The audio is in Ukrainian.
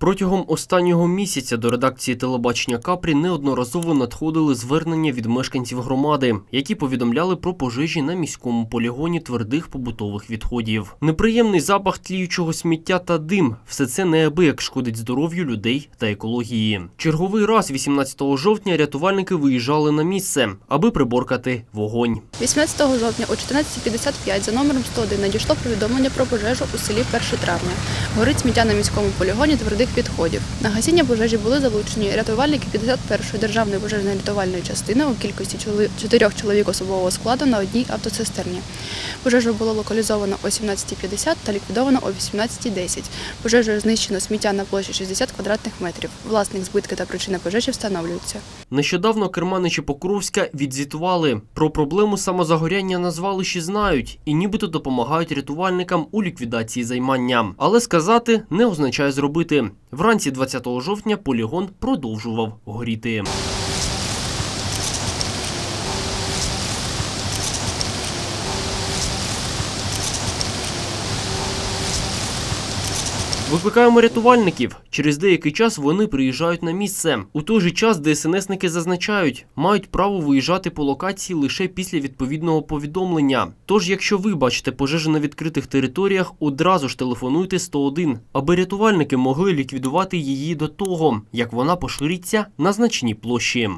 Протягом останнього місяця до редакції телебачення Капрі неодноразово надходили звернення від мешканців громади, які повідомляли про пожежі на міському полігоні твердих побутових відходів. Неприємний запах тліючого сміття та дим все це неабияк шкодить здоров'ю людей та екології. Черговий раз, 18 жовтня, рятувальники виїжджали на місце, аби приборкати вогонь. 18 жовтня о 14.55 за номером 101 надійшло повідомлення про пожежу у селі 1 травня. Горить сміття на міському полігоні твердих відходів. На гасіння пожежі були залучені рятувальники 51-ї державної пожежної рятувальної частини у кількості чотирьох чоловік особового складу на одній автоцистерні. Пожежу було локалізовано о 17.50 та ліквідовано о 18.10. Пожежею знищено сміття на площі 60 квадратних метрів. Власник збитки та причина пожежі встановлюються. Нещодавно керманичі Покровська відзвітували. Про проблему самозагоряння на звалищі знають і нібито допомагають рятувальникам у ліквідації займання. Але сказати не означає зробити. Вранці 20 жовтня полігон продовжував горіти. Викликаємо рятувальників. Через деякий час вони приїжджають на місце. У той же час ДСНСники зазначають, мають право виїжджати по локації лише після відповідного повідомлення. Тож, якщо ви бачите пожежу на відкритих територіях, одразу ж телефонуйте 101, аби рятувальники могли ліквідувати її до того, як вона пошириться на значній площі.